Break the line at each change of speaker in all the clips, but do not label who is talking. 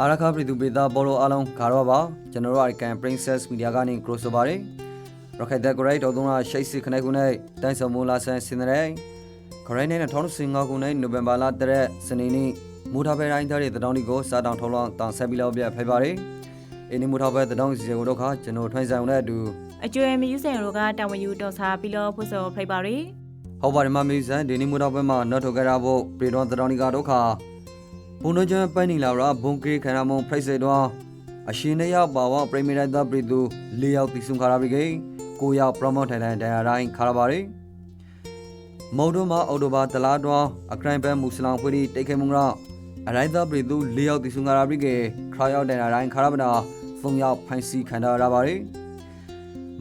အာရခပြည်သူပြည်သားဘောလုံးအားလုံးခါတော့ပါကျွန်တော်တို့အကန် Princess Media ကနေ crossover ပါတယ်ရခိုင်တဲ့ great တော်သုံးလားရှိတ်စစ်ခနဲ့ခုနဲ့တိုင်းဆောင်မလာဆန်စင်တဲ့ခရိုင်းနဲ့2015ခုနှစ်နိုဝင်ဘာလတရက်စနေနေ့မူထားပဲတိုင်းသားတဲ့တောင်းဒီကိုစားတောင်းထောင်းလောင်းတောင်းဆက်ပြီးလောက်ပြဖိုက်ပါတယ်အင်းဒီမူထားပဲတောင်းစီကိုတော့ခါကျွန်တော်ထွန်းဆောင်တဲ့အတူ
အကျွေမယူစင်တို့ကတာဝန်ယူတော်စားပြီးတော့ဖို့စောဖိတ်ပါရီ
ဟောပါတယ်မမီဆန်ဒီနေ့မူထားပဲမှာနောက်ထုတ်ကြရဖို့ပြည်တော်တောင်းဒီကတော့ခါ ဘုံတို့ကျန်ပိုင်းနေလာတော့ဘုံကေခန္ဓာမုံဖိတ်စေတော့အရှင်နေရောက်ပါဝပရိမေရိုက်သားပြည်သူ၄ယောက်တိစုံခါရပြီကေကိုယောက်ပရမော့ထိုင်တိုင်းတရားတိုင်းခါရပါရီမော်ဒိုမှာအော်တိုဘာတလားတော့အကရိုင်ပန်မူစလောင်ဖွေးတိတ်ခဲမှုတော့အရိုက်သားပြည်သူ၄ယောက်တိစုံခါရပြီကေခါယောက်တရားတိုင်းခါရပါနာ၃ယောက်ဖိုင်စီခံထားရပါရီ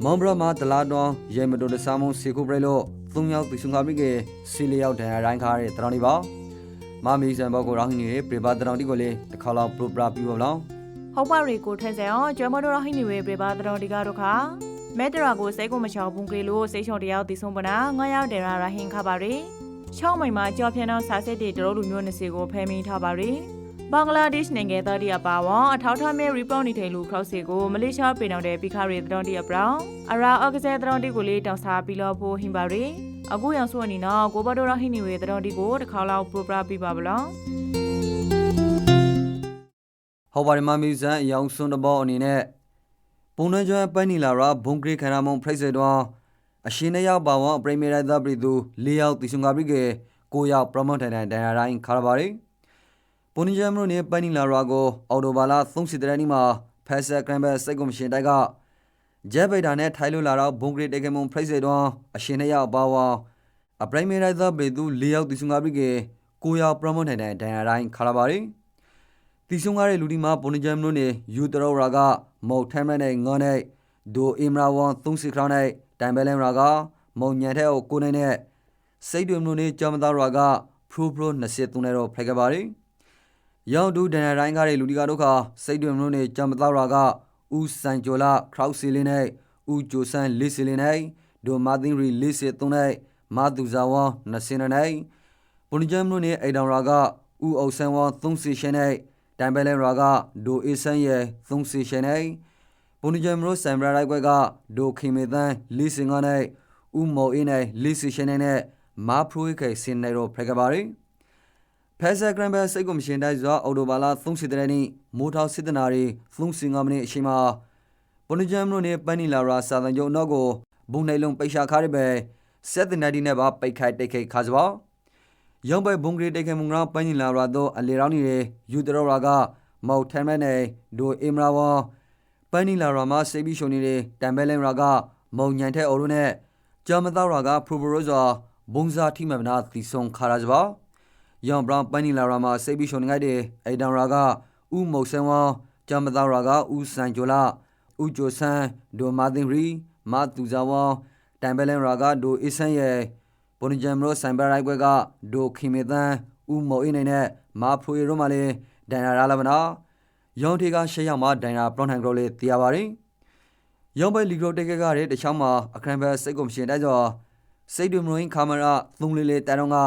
မောင်ဘရမှာတလားတော့ရေမတိုတဆာမုံစေခုပရဲလို့၃ယောက်တိစုံခါပြီကေစီလျောက်တရားတိုင်းခါရတဲ့တရောင်းဒီပါ မမီဆန်ဘောကိုရောင်းနေပြေပါတရောင်းဒီကိုလေတစ်ခါလောက်ပရိုပရာပြီးပါလောင်း
ဟုတ်ပါရီကိုထဲစေအောင်ကျွေမတို့ရဟိနေဝေပြပါတော်ဒီကတော့ခါမဲတရာကိုစိတ်ကိုမချောင်ဘူးကလေးလို့စိတ်ချော်တရားတည်ဆုံးပနာငါရောက်တယ်ရာရဟင်ခပါရီချောင်းမိန်မှာကြော်ဖြန်းတော့စာစစ်တွေတရုတ်လူမျိုးနှစ်စီကိုဖဲမင်းထားပါရီဘင်္ဂလားဒေ့ရှ်နိုင်ငံသားတရပါဝအထောက်ထားမဲ့ report နေတယ်လူခေါက်စီကိုမလေးရှားပြည်တော်တဲ့ပိခရီတော်တရပရောင်အရာအော့ကစားတော်တီကိုလေးတောင်စားပြီးလို့ဖို့ဟင်ပါရီ အခုရောင်စုအနေနဲ့ကိုဘတော်ရဟိနေဝေတော်တီကိုတစ်ခါလောက်ပရိုပရာပြပါဗလား
ဟောပါတယ်မမီဆန်အယောင်စွန်းတဘောအနေနဲ့ပုံနှကျွမ်းပန်းနီလာရာဘုံဂရိခန္ဓာမုံဖိတ်စေတော့အရှင်နေရောက်ပါဝပရိမေရိုက်သားပြည်သူ၄ယောက်တိစုံကပြီးကေကိုယောက်ပရမတ်ထိုင်တိုင်းတရားတိုင်းခါရပါရီပုံနှကျွမ်းမလို့နေပန်းနီလာရာကိုအော်တိုဘာလာ30တရနီမှာဖက်ဆာကရမ်ဘယ်စိတ်ကွန်ရှင်တိုက်က ဂျက်ဗိဒါနဲ့ထိုင်လို့လာတော့ဘုံဂရိတေကမုံဖိတ်စေတော့အရှင်နေရောက်ပါဝအပရိမေရိုက်သားပြည်သူ၄ယောက်တိစုံကပြီးကေကိုယောက်ပရမတ်ထိုင်တိုင်းတရားတိုင်းခါရပါရီတီဆုံကားတဲ့လူဒီမှာပုံကြမ်းမလို့နေယူတရောရာကမောက်ထမ်းမနဲ့ငေါနဲ့ဒိုအင်မရာဝန်သုံးစီခရောင်းနဲ့တိုင်ဘဲလန်ရာကမောင်ညံတဲ့ကိုကိုနေနဲ့စိတ်တွေမလို့နေကြောင်မသားရာကဖရိုဖရို23နဲ့တော့ဖိုက်ခဲ့ပါရီရောင်ဒူဒန်ရတိုင်းကားတဲ့လူဒီကတို့ခါစိတ်တွေမလို့နေကြောင်မသားရာက ဦးစန်ဂျိုလာခရောက်စီလင်းနဲ့ဦးဂျိုဆန်လစ်စီလင်းနဲ့ဒိုမာသင်ရီလစ်စီ3နဲ့မာသူဇာဝန်20နဲ့ပုံကြမ်းမလို့နေအိုင်ဒေါင်ရာကဦးအုပ်ဆန်ဝန်3စီရှင်နဲ့တိုင်ပယ်လဲရာကဒိုအေဆန်ရဲ့သုံးစီရှင်နေပုံညံမလို့ဆမ်ဘရာလိုက်ကွက်ကဒိုခိမေတန်လီစင်ကနဲ့ဥမော်အင်းနဲ့လီစီရှင်နဲ့မာဖရိုခေစင်နေရောဖရကပါရီ ဖက်ဆာဂရမ်ဘယ်စိတ်ကိုမရှင်တိုက်စွာအော်တိုဘာလာ30တရနေ့မိုးထောက်စစ်တနာရီ35မိနစ်အချိန်မှာပုံညံမလို့နေပန်းနီလာရာစာတန်ကျုံတော့ကိုဘုံနိုင်လုံးပိတ်ရှာခါရပဲဆက်တဲ့နာဒီနဲ့ပါပိတ်ခိုက်တိတ်ခိတ်ခါစပါယောင်ပဲဘုံဂရီတိတ်ခဲမုံကပန်းညီလာရတော့အလေရောင်းနေယူတရောရာကမောက်ထမ်းမဲနေဒိုအင်မရာဝါပန်းညီလာရမှာစေဘီရှုံနေတဲ့တမ်ဘဲလန်ရာကမုံညံတဲ့အော်ရိုနဲ့ဂျာမသားရာကပရိုပရိုဇာဘုံစာထိမမနာသီဆုံခါရာဇပါ ယောင်ဘရောင်ပန်းညီလာရမှာစေဘီရှုံနေတဲ့အိဒန်ရာကဥမုတ်ဆန်ဝါဂျာမသားရာကဥဆန်ဂျိုလာဥဂျိုဆန်ဒိုမာသင်ရီမာတူဇာဝါတမ်ဘဲလန်ရာကဒိုအီဆန်ရဲ့ပုံကြံမလို့ဆိုင်ဘရိုက်ကွက်ကဒိုခိမေတန်ဥမောအင်းနေနဲ့မာဖရူရိုမလေးဒန်နာရာလာမနာယောင်ထေကရှေ့ရောက်မှာဒန်နာပရွန်ဟန်ဂရိုလေးတရားပါရင်ယောင်ပဲလီဂရိုတက်ကကတဲ့တချောင်းမှာအခရန်ဘယ်စိတ်ကိုမရှင်တိုက်စောစိတ်တွေမလို့ခါမရာသုံးလေးလေးတိုင်တော့က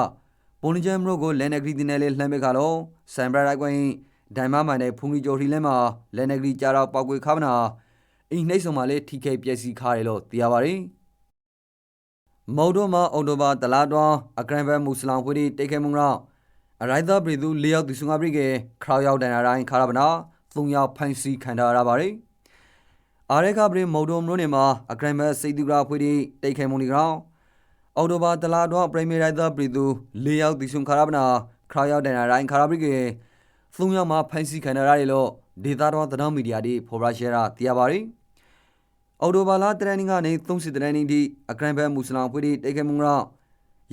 ပုံကြံမလို့ကိုလဲနဂရီတင်နဲ့လေးလှမ်းပေးခါလို့ဆိုင်ဘရိုက်ကွက်ဒိုင်မမိုင်နဲ့ဖုန်ကြီးကျော်ထီလဲမှာလဲနဂရီကြာတော့ပောက်ကွေခါမနာအိမ်နှိမ့်ဆုံမှာလေးထိခိုက်ပျက်စီးခါတယ်လို့တရားပါရင်မော်ဒိုမှာအော်တိုဘာတလာတွန်အကရန်ဘဲမူစလောင်ဖွေးတိတ်ခဲမှုတော့အရိုက်သာပြည်သူ၄ယောက်သူစုငါပြည်ကခရောက်ရောက်တန်တိုင်းခါရပနာ၃ယောက်ဖန်စီခံထားရပါတယ်အာရခပြည်မော်ဒိုမလို့နေမှာအကရန်ဘဲစိတ်သူကဖွေးတိတ်ခဲမှုနေကောင် အော်တိုဘာတလာတွန်ပရီမီရိုက်သာပြည်သူ၄ယောက်သူစုခါရပနာခရောက်ရောက်တန်တိုင်းခါရပြည်က၃ယောက်မှဖန်စီခံထားရတယ်လို့ဒေတာတော်သတင်းမီဒီယာတွေဖော်ပြရှယ်တာသိရပါတယ်အော်တိုဘာလာတရန်ကနေ30တရန်နီဒီအကရန်ဘဲမူစလောင်ဖွေးတိတ်ခဲမှုတော့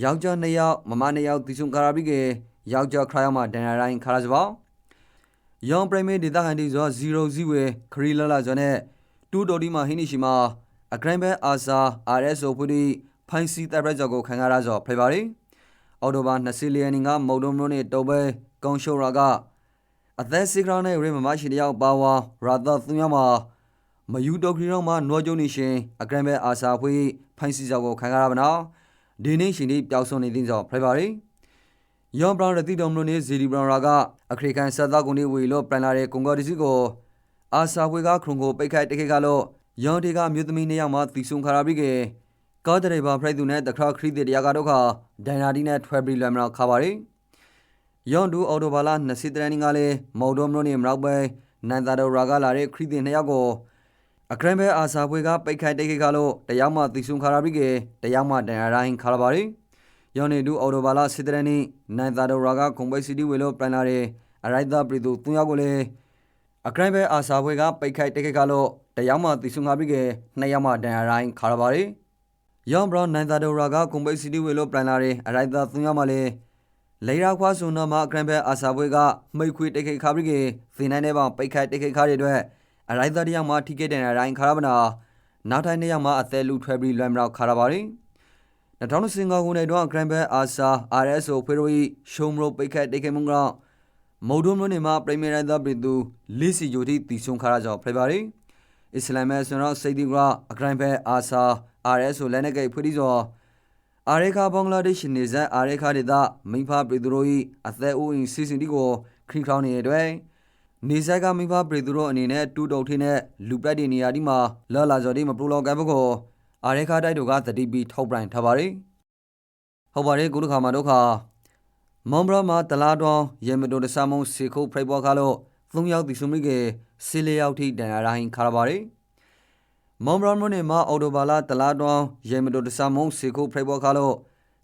ယောက်ျား2ယောက်မမ2ယောက်သူစုခါရပြည်ကယောက်ျားခရယောက်မှဒန်ရတိုင်းခါရစပါယောင်ပရိမေဒေတာဟန်ဒီဇော0ဝေခရီလာလာဇောနဲ့တူတော်ဒီမှာဟင်းနီရှိမှာအကရန်ဘဲအာစာ RSO ဖွေးတိ ဖိုင်စီတပ်ရက်ဇောကိုခံရတာဇောဖေပါရီအော်တိုဘာ24ရက်နေ့ကမုံတုံမလို့နေတောပဲကောင်းရှိုးရာကအသက်စစ်ကရောင်းနဲ့ရေမမရှိတယောက်ပါဝါရာသသူရမှာမယူတိုခရီရောင်းမှာနွားကျုံနေရှင်အကရန်ဘဲအာစာဖွေးဖိုင်စီဇောကိုခံရတာဗနာဒီနေ့ရှင်ဒီပျောက်ဆုံးနေသင်းဇောဖေပါရီယောင်ဘရောင်ရတိတော်မလို့နေဇီဒီဘရောင်ရာကအခရိကန်ဆက်သားကုန်နေဝီလို့ပန်လာတဲ့ကွန်ဂေါဒီစီကိုအာဆာဝေကခရုံကိုပိတ်ခိုက်တခိကလို့ယောင်ဒီကအမျိုးသမီးနှစ်ယောက်မှတီဆုံခါရပြီးက ကားဒရိုင်ဘာဖရိုက်သူနဲ့တခါခရီးတဲ့တရားကတော့ခဒိုင်နာဒီနဲ့ထွဲပြီးလွယ်မလောက်ခါပါရီယောင်ဒူအော်တိုဘာလာ20တရန်ကလေးမော်ဒိုမလို့နေမလောက်ပဲနန်တာဒိုရာကလာတဲ့ခရီးတဲ့နှစ်ယောက်ကိုအခရန်ဘဲအာဆာဝေကပိတ်ခိုက်တခိကလို့တရားမှတီဆုံခါရပြီးကတရားမှဒိုင်နာတိုင်းခါရပါရီယောင်နေဒူအော်တိုဘာလာစစ်တရနီနိုင်သာဒိုရာကခုံပိတ်စီတီဝေလို့ပန်လာတဲ့အရိုက်သာပရီတူသူယောက်ကိုလေအကရိုင်ဘဲအာဆာဘွေကပိတ်ခိုက်တိတ်ခါလို့တယောက်မှတီဆုံငါပြီးကနှစ်ယောက်မှဒန်ရတိုင်းခါရပါရီ ယောင်ဘရောင်းနိုင်သာဒိုရာကခုံပိတ်စီတီဝေလို့ပန်လာတဲ့အရိုက်သာသူယောက်မှလေလေရာခွာဆုံနာမှာအကရိုင်ဘဲအာဆာဘွေကမိတ်ခွေတိတ်ခါပြီးကဇင်းနိုင်တဲ့ပေါင်ပိတ်ခိုက်တိတ်ခါတွေအတွက်အရိုက်သာတယောက်မှထိခဲ့တဲ့တိုင်းခါရမနာနောက်တိုင်းနှစ်ယောက်မှအသက်လူထွဲပြီးလွယ်မတော့ခါရပါရီ2015ခုနှစ်တွင်ဂရန်ဘဲအာဆာ RSO ဖေရိုဤရှုံမရိုပိတ်ခတ်တိတ်ခဲမှုကမော်ဒိုမလို့နေမှာပရီမီယာဒါပရီတူလီစီဂျိုတီတီဆုံခါရကြောဖေပါရီအစ္စလာမ်မဲဆွန်ရောစိတ်ဒီကရာဂရန်ဘဲအာဆာ RSO လက်နက်ကိဖွေးဒီဇောအာရေခါဘင်္ဂလားဒေ့ရှ်နေဇက်အာရေခါဒေတာမိဖပရီတူရိုဤအသက်အိုးအင်းစီစဉ်ဒီကိုခရီးခေါင်းနေတဲ့တွင်နေဇက်ကမိဖပရီတူရိုအနေနဲ့တူတုတ်ထင်းနဲ့လူပရက်ဒီနေရာဒီမှာလာလာဇော်ဒီမပရိုလောကန်ဘကိုအာရေခါတိုက်တို့ကသတိပြီးထောက်ပရိုင်ထားပါရီဟုတ်ပါတယ်ကုလခါမှာဒုက္ခမွန်ဘရမှာတလားတော်ရေမတိုတဆာမုံစေခုတ်ဖိတ်ပေါ်ခါလို့သုံးယောက်တီဆုမိကေစီလျောက်ထိတန်ရာဟင်းခါရပါရီ မွန်ဘရမနေမှာအော်တိုဘာလာတလားတော်ရေမတိုတဆာမုံစေခုတ်ဖိတ်ပေါ်ခါလို့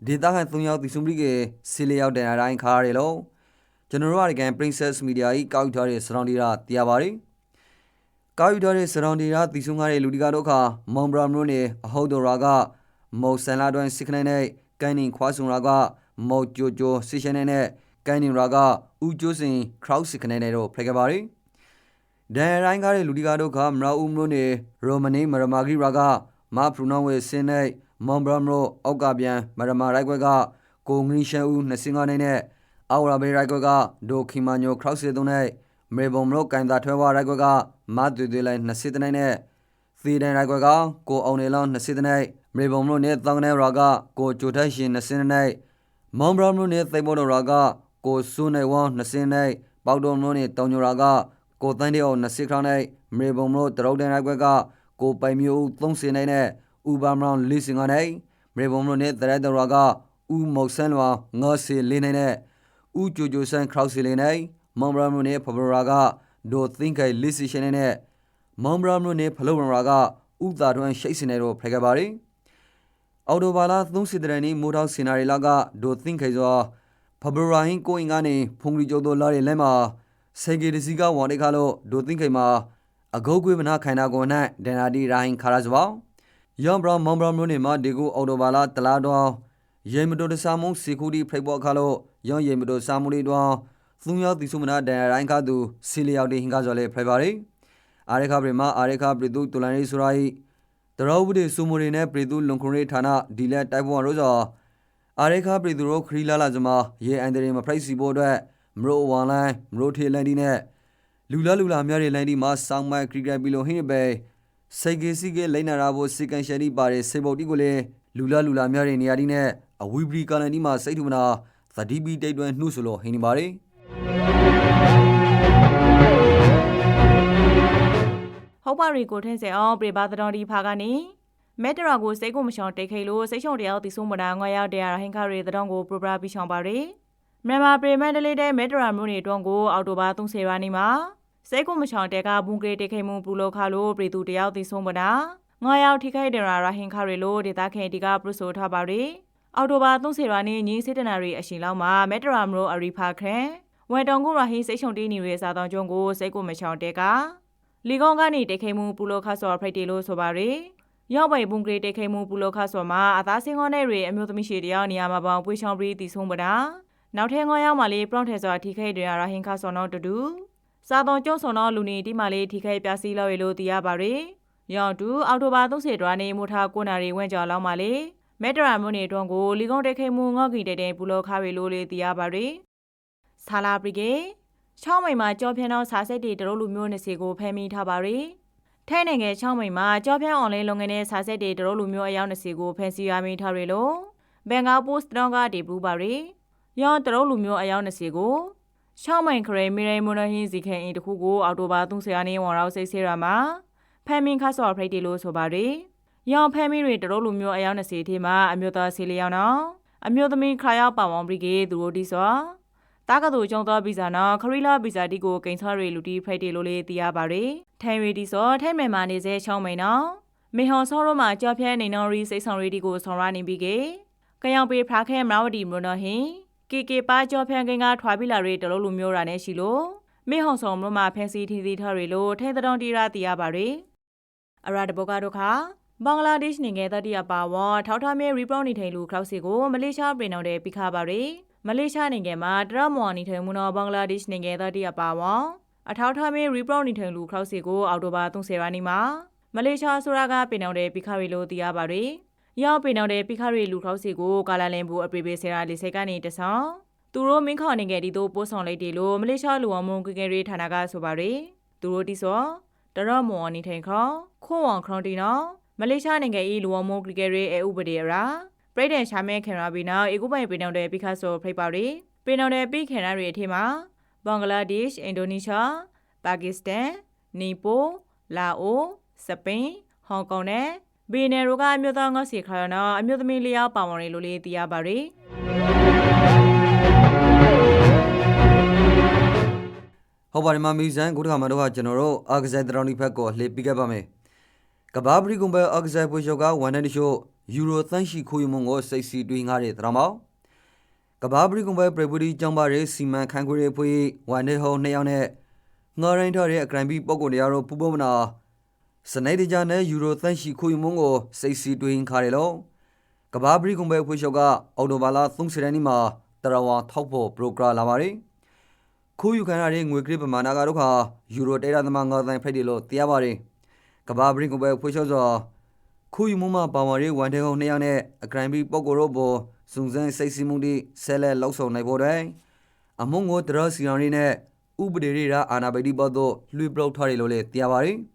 ဒေတာခိုင်သုံးယောက်တီဆုမိကေစီလျောက်တန်ရာဟင်းခါရရလို့ကျွန်တော်တို့အကန် Princess Media ကြီးကောက်ထားတဲ့စရောင်းဒီရာတရားပါရီကာယူတော်ရဲ့စရောင်ဒီရာတီဆုံကားတဲ့လူဒီကာတို့ခါမောင်ဘရာမျိုးနဲ့အဟုတ်တော်ရာကမော်ဆန်လာတွင်စစ်ခနိုင်နဲ့ကိုင်းနင်ခွာဆုံရာကမော်ဂျိုဂျိုဆီရှန်နဲ့ကိုင်းနင်ရာကဦးကျိုးစင်ခရောက်စစ်ခနိုင်နဲ့တော့ဖရခဲ့ပါရီ ဒန်ရိုင်းကားတဲ့လူဒီကာတို့ခါမရာဦးမျိုးနဲ့ရိုမနီမရမာဂီရာကမဖရူနောဝဲစင်းနဲ့မောင်ဘရာမျိုးအောက်ကပြန်မရမာရိုက်ကွက်ကကိုငရီရှန်ဦး25နိုင်နဲ့အော်ရာဘေရိုက်ကွက်ကဒိုခီမာညိုခရောက်စစ်သုံးနဲ့မေဘုံမလို့ကန်တာထွဲဝါရိုက်ကွက်ကမတ်တူတူလိုက်20တနိုင်းနဲ့သီဒန်ရိုက်ကွက်ကကိုအောင်နေလောင်း20တနိုင်းမေဘုံမလို့နဲ့တောင်းနေရာကကိုဂျိုထက်ရှင်20တနိုင်းမောင်ဘရာမလို့နဲ့သိမ့်ဘောတော်ရာကကိုဆူနေဝမ်20နိုင်းပေါတော်မလို့နဲ့တောင်ညိုရာက ကိုတန်းတဲ့အောင်20ခရောင်းနဲ့မေဘုံမလို့တရုတ်တန်ရိုက်ကွက်ကကိုပိုင်မျိုး30နိုင်းနဲ့ဥပမရောင်40နိုင်းမေဘုံမလို့နဲ့တရက်တော်ရာကဥမောက်ဆန်လွာ94နိုင်းနဲ့ဥဂျိုဂျိုဆန်ခရောက်စီလေးနိုင်မောင်ဘရာမနဲ့ဖဘရာကဒိုသင်ခိုင်လစ်စီရှင်နဲ့မောင်ဘရာမနဲ့ဖလောဝရာကဥသာထွန်းရှိတ်စင်နေတော့ဖခဲ့ပါရီအော်တိုဘာလာ30တရနီမိုးထောက်စင်နာရီလာကဒိုသင်ခိုင်စွာဖဘရာဟင်ကိုင်ကနေဖုန်ရီကျိုးတို့လာတဲ့လက်မှာ ဆေဂီဒစီကဝန်ဒီခါလို့ဒိုသင်ခိုင်မှာအဂုတ်ကွေးမနာခိုင်နာကိုနဲ့ဒန်နာဒီရာဟင်ခါရဇဘောယောင်ဘရာမောင်ဘရာမျိုးနေမှာဒီကိုအော်တိုဘာလာတလားတော့ရေမတိုတဆာမုံစီခုဒီဖိတ်ပေါ်ခါလို့ယောင်ရေမတိုဆာမူလီတော့သုံးယောက်တီဆုမနာဒန်ရိုင်းခါသူစီလျောက်တေဟင်ကဇော်လေဖရပါရီအာရခပရိမာအာရခပရိတုတူလန်ရီဆိုရာဤတရောဝုဒေဆူမိုရီနဲ့ပရိတုလွန်ခွန်ရီဌာနဒီလက်တိုက်ပွန်ရိုဇောအာရခပရိတုရောခရီလာလာဇမရေအန်ဒရီမဖရိုက်စီဖို့အတွက် မရိုဝန်လိုင်းမရိုထေလန်ဒီနဲ့လူလာလူလာများတဲ့လန်ဒီမှာဆောင်းမိုက်ခရီကပီလိုဟင်းပဲစေကေစီကေလိန်နာရာဘိုစီကန်ရှယ်ဒီပါတဲ့စေဘုတ်တီကိုလေလူလာလူလာများတဲ့နေရာဒီနဲ့အဝီဘရီကာလန်ဒီမှာစိတ်ထူမနာသတိပီတိတ်တွင်နှုဆိုလို့ဟင်းနေပါရီ
ဟုတ်ပါရီကိုထင်းစေအောင်ပြေပါတော်ဒီဖာကနေမဲတရာကိုစိတ်ကိုမရှောင်တိတ်ခိလို့စိတ်ရှုံတရားတီဆုံးမနာငွားရောက်တရားဟင်ခရီတတော်ကိုပရပရာပြီးရှောင်ပါရီ မြန်မာပြည်မန္တလေးတဲ့မဲတရာမြို့နေတွန်းကိုအော်တိုဘာ30ရာနေမှာစိတ်ကိုမရှောင်တဲကဘုံကလေးတိတ်ခိမှုပူလို့ခါလို့ပြည်သူတယောက်တီဆုံးမနာငွားရောက်ထိခိုက်တယ်ရာဟင်ခရီလို့ဒေတာခင်ဒီကပရဆိုထားပါရီအော်တိုဘာ30ရာနေညီစစ်တနာရီအရှင်လောက်မှာမဲတရာမြို့အရီဖာခရန်ဝမ်တောင်ကိုရာဟင်းစိတ်ရှုံတီးနေရစာတောင်ကျုံကိုစိတ်ကိုမရှောင်တဲကလီကောင်ကနေတိတ်ခိမှုပူလို့ခါဆော်ဖရိုက်တီလို့ဆိုပါရီရောက်ပိုင်ဘုံကလေးတိတ်ခိမှုပူလို့ခါဆော်မှာအသားစင်းကောနဲ့တွေအမျိုးသမီးရှည်တယောက်နေရာမှာပေါင်ပွေချောင်းပြီးတီဆုံးပတာ နောက်ထဲငေါရောက်မှလေးပရော့ထဲဆိုတာထိခိုက်တွေရာဟင်ခါဆော်တော့တူတူစာတောင်ကျုံဆော်တော့လူနေဒီမှလေးထိခိုက်ပြစီလောက်ရလို့သိရပါရီရောင်တူအောက်တိုဘာ30ဒွာနေမူထား9နာရီဝန်းကျော်လောက်မှလေးမက်တရာမြို့နေတွန်းကိုလီကောင်တိတ်ခိမှုငေါ့ကီတဲ့တဲ့ပူလို့ခါရလို့လေးသိရပါရီဆာလာပရီကေချောင်းမိန်မှာကြောပြန်းတော့စာဆက်တွေတရုတ်လူမျိုးနေစီကိုဖမ်းမိထားပါရီထဲနိုင်ငံချောင်းမိန်မှာကြောပြန်းအွန်လိုင်းလုပ်ငန်းနဲ့စာဆက်တွေတရုတ်လူမျိုးအယောက်နေစီကိုဖမ်းဆီးရမိထားရလို့ဘန်ကောက်ပို့စ်တောင်းကဒေဘူးပါရီ ရောင်းတရုတ်လူမျိုးအယောက်20ကိုရှောင်းမိုင်ခရေမီရိုင်မွန်နဟင်းစီခဲအင်းတခုကိုအော်တိုဘာ30ရက်နေ့ဝန်ရောက်စိတ်ဆေးရမှာဖမ်မင်ခါဆော့ဖရိတ်တီလို့ဆိုပါတယ်။ရောင်းဖမ်မီတွေတရုတ်လူမျိုးအယောက်20ထဲမှာအမျိုးသားစီလျောင်းနော်အမျိုးသမီးခါရောက်ပါဝန်ပရိကေသူတို့ဒီဆိုတာကတူကျုံသောဗီဇာနော်ခရီလာဗီဇာတီကိုဂိမ်းဆော့ရီလူတီဖရိတ်တီလို့လေးသိရပါတယ်။ထိုင်ရီဒီဆိုထိုင်မယ်မာနေစေချောင်းမိန်နော်မေဟွန်ဆောရိုမှာကြော်ဖြဲနေနော်ရီစိတ်ဆောင်ရီဒီကိုဆောင်ရနေပြီးကေကယောင်ပေဖရာခဲမရဝတီမရနော်ဟင် ကေကေပါကြောဖန်ကင်ကထွာပြီးလာတွေတလုံးလူမျိုးရာနဲ့ရှိလို့မေဟောင်ဆောင်မလို့မှာဖန်စီထီသီထားတွေလို့ထဲတောင်တီရာတီရပါတွေအရာတဘောကတို့ခါဘင်္ဂလားဒေ့ရှ်နိုင်ငံတတိယပါဝါထောက်ထားမဲရီပရောင်းနေထိုင်လူခရောက်စီကိုမလေးရှားပြည်တော်တဲ့ပြခပါတွေမလေးရှားနိုင်ငံမှာတရမော်နေထိုင်မှုနော်ဘင်္ဂလားဒေ့ရှ်နိုင်ငံတတိယပါဝါအထောက်ထားမဲရီပရောင်းနေထိုင်လူခရောက်စီကိုအော်တိုဘာ30ရက်နေ့မှာမလေးရှားဆိုရာကပြည်တော်တဲ့ပြခရီလို့သိရပါတွေ ရောက်ပြည်တော်တဲ့ပြခရီလူခရောက်စီကိုကာလာလန်ဘူအပရိပေဆရာလေးစိတ်ကနေတဆောင်သူတို့မင်းခေါနေခဲ့ဒီတို့ပို့ဆောင်လိုက်တယ်လို့မလေးရှားလူဝမုံကကယ်ရေးဌာနကဆိုပါရယ်သူတို့တိစောတရမော်နေထိုင်ခေါခိုးဝံခရွန်တီနော်မလေးရှားနိုင်ငံဤလူဝမုံကကယ်ရေးအဥပဒေရာပရိဒန်ရှာမဲခင်ရာဘီနော်အေကူပိုင်ပင်တော်တဲ့ပိခတ်ဆိုဖိတ်ပါရယ်ပင်တော်တဲ့ပိခင်ရာတွေအထက်မှာဘင်္ဂလားဒေ့ရှ်အင်ဒိုနီးရှားပါကစ္စတန်နီပိုလာအိုစပိန်ဟောင်ကောင်နဲ့ ဘီနယ်ရိုကအမျိုးသားငါစီခါရနော်အမျိုးသမီးလျောက်ပါဝင်ရလို့လေးသိရပါရယ်
ဟုတ်ပါတယ်မမီဇန်ကိုတခါမှတော့ကျွန်တော်တို့အာဂဇိုင်တရောင်ဒီဖက်ကိုလှေပြခဲ့ပါမယ်ကဘာပရီကွန်ဘဲအာဂဇိုင်ပွေရှော့ကဝန်တဲ့ရှို့ယူရိုသန်းရှိခိုးယူမှုကိုစိတ်စီတွင်းငါတဲ့တရောင်မောကဘာပရီကွန်ဘဲပရပူဒီကျောင်းပါရဲ့စီမံခန့်ခွဲရေးဖွေးဝန်တဲ့ဟောနှစ်ယောက်နဲ့ငါရိုင်းထားတဲ့အဂရန်ဘီပုံကိုတရားတို့ပူပုံမနာ စနေတကြနဲ့ယူရိုသန်းရှိခိုးယူမှုကိုစိတ်စီတွင်းခါတယ်လို့ကဘာပရီကွန်ဘဲဖွေရှော့ကအော်တိုဘာလာ30ရက်နေ့မှာတရဝါထောက်ဖို့ပရိုဂရမ်လာပါတယ်ခိုးယူခံရတဲ့ငွေကရစ်ပမာဏကတော့ခါယူရိုတဲရသမငါးသိန်းဖိတ်တယ်လို့သိရပါတယ်။ကဘာဘရင်ကဘဲဖွေးချောစောခိုးယူမှုမှာပါဝင်တဲ့ဝန်ထမ်းနှစ်ယောက်နဲ့အဂရန်ဘီပုဂ္ဂိုလ်တို့ပေါ်စုံစမ်းစိတ်စီမှုတွေဆဲလဲလောက်ဆောင်နိုင်ဖို့တွင်အမုံကိုတရစီရောင်ရင်းနဲ့ဥပဒေရိရာအာနာပိတိဘတ်တို့လွှပလောက်ထားတယ်လို့လည်းသိရပါတယ်။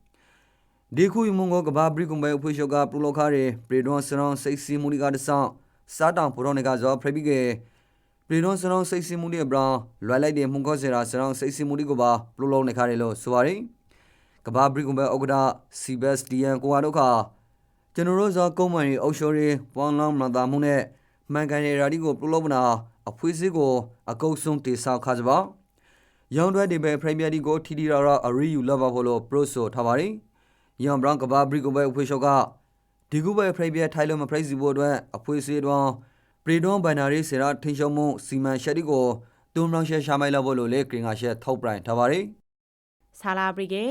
ဒီခိုးယူမှုကိုကဘာဘရင်ကဘဲဖွေးချောကပလူလောက်ခါတဲ့ပရီဒွန်စရောင်စိတ်စီမှုတွေကတဆောင်းစားတောင်ပူရောနေကဇောဖရဘီကေပြည်တော်စရောင်းစိတ်စီမှုတွေအပရာလွယ်လိုက်တဲ့မှုခေါ်စရာစရောင်းစိတ်စီမှုတွေကိုပါပလိုလုံးနေခါတယ်လို့ဆိုပါရင်ကဘာဘရီကွန်ဘဲဥက္ကဋ္ဌစီဘက်စတီယန်ကိုဟာတို့ခါကျွန်တော်တို့ဇာကုန်းမန်ရီအောက်ရှိုးရီပွန်လောင်းမန်တာမှုနဲ့မှန်ကန်တဲ့ရာဒီကိုပလိုလုံးမနာအဖွေးစစ်ကိုအကုတ်ဆုံးတေဆောက်ခါကြပါရောင်းတွဲဒီပဲပရီးမီးယားလိကိုထီတီရာရာအရီယူလဘဖို့လို့ပရိုဆိုထားပါတယ် ယန်ဘရန်ကဘာဘရီကွန်ဘဲအဖွေးရှော့ကဒီကူပဲပရီးမီးယားထိုင်လို့မပရိစီဖို့အတွက်အဖွေးစစ်တော့ပရီဒွန်ဘန်နာရီစေရာထင်းရှုံမှုစီမံရှက်ဒီကိုတွန်းလောင်းရှက်ရှာမိုက်လောက်ဖို့လို့လေကရင်ကရှက်ထောက်ပရိုင်ထားပါရီ
ဆာလာပရိကေ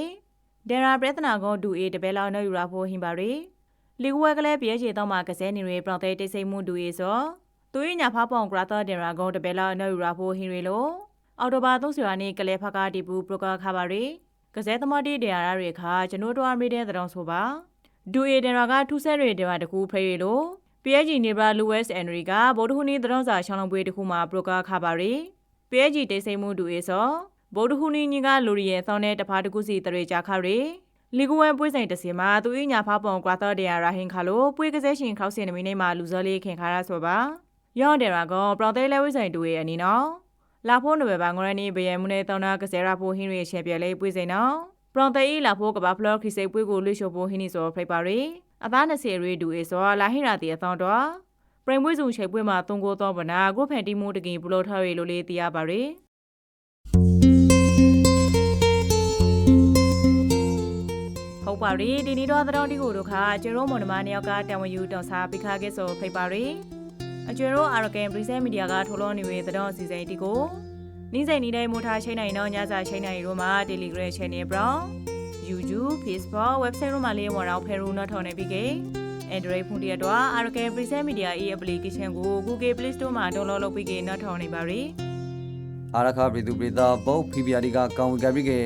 ဒေရာပရသနာကိုဒူအေတပဲလောက်နော်ယူရာဖို့ဟင်ပါရီလီဂဝဲကလေးပြဲချေတော့မှာကစဲနေရပရော်တဲတိတ်ဆိတ်မှုဒူအေဆိုသူရညာဖားပောင်ဂရာတာဒေရာကိုတပဲလောက်နော်ယူရာဖို့ဟင်ရီလို့အော်တိုဘာ30ရက်နေ့ကလေးဖက်ကဒီဘူးပရိုကာခါပါရီ ကစဲသမားတီဒေရာတွေခါကျွန်တော်တို့အမေတဲ့တောင်ဆိုပါဒူအေဒေရာကထူးဆဲတွေဒေရာတကူဖေးရီလို့ PSG နေဘရာလူဝက်စ်အန်ရီကဗိုလ်ဒဟူနီသရောင်းစာရှောင်းလုံးပွဲတစ်ခုမှာပရိုကာခါပါရီ PSG တိတ်ဆိတ်မှုဒူအေဆိုဗိုလ်ဒဟူနီညီကလူရီရဲ့သောင်းတဲ့တဖာတကူစီတရေကြခါရီလီဂဝဲပွဲဆိုင်တစီမှာသူအညာဖားပုံကွာတော့တရာရာဟင်ခါလို့ပွဲကစားရှင်ခောက်စင်နမီနေမှာလူစောလေးခင်ခါရဆိုပါရော့တယ်ရာကောပရော်တဲလဲဝိဆိုင်တူရဲ့အနီနော် လာဖို့နိုဘယ်ဘာငရနီဘယံမှုနဲ့တောင်းတာကစရာဖို့ဟင်းရီချေပြဲလေးပွဲဆိုင်နော်ပရော်တဲဤလာဖို့ကဘာဖလော့ခီစိတ်ပွဲကိုလွှတ်ချိုဖို့ဟင်းနီဆိုဖိတ်ပါရီအသား20ရီဒူအေဆိုလာဟိရာတီအသောင်းတော့ပရင်ပွဲစုံချိန်ပွဲမှာသုံးကိုတော့ဗနာဂရုဖန်တီမှုတကင်ဘလို့ထားရီလိုလေးသိရပါရီဟုတ်ပါရီဒီနေ့တော့သတော်တီကိုတို့ခါကျေရိုးမွန်နမနှစ်ယောက်ကတန်ဝယူတောင်စားပိခါခဲ့ဆိုဖိတ်ပါရီ အကျွေရိုးအာရကန်ပရိစဲမီဒီယာကထိုးလို့နေဝေသတော်အစီအစဉ်တီကိုနေ့စဉ်နေ့တိုင်းမိုထားချိန်နိုင်တော့ညစာချိန်နိုင်တို့မှာ Telegram Channel ပြောင်း YouTube Facebook website တို့မှာလေးဝေါ်တော့ဖယ်ရူနော်ထော်နေပြီကေ Android ဖုန်းတရတော့ Arcan Present Media e application ကို Google Play Store မှာ download လုပ်ပြီးကေနော်ထော်နေပါရီ
အာရခပြည်သူပြည်သားပုတ်ဖီပီယာဒီကကောင်းဝီကပ်ပြီးကေ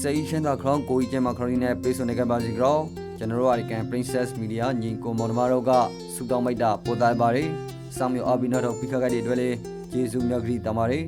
စေရှင်သာခရောင်းကိုကြီးကျမခရိုင်းနဲ့ပေးစွန်နေကပါစီကြောကျွန်တော်တို့အရိကန် Princess Media ညီကိုမောင်နှမတို့ကစူတောင်းမိတ်တာပို့သားပါရီ စောင်းမြော်အဘိနော်တို့ဖိခကတဲ့အတွက်လေကျေးဇူးမြတ်ကြီးတမာရီ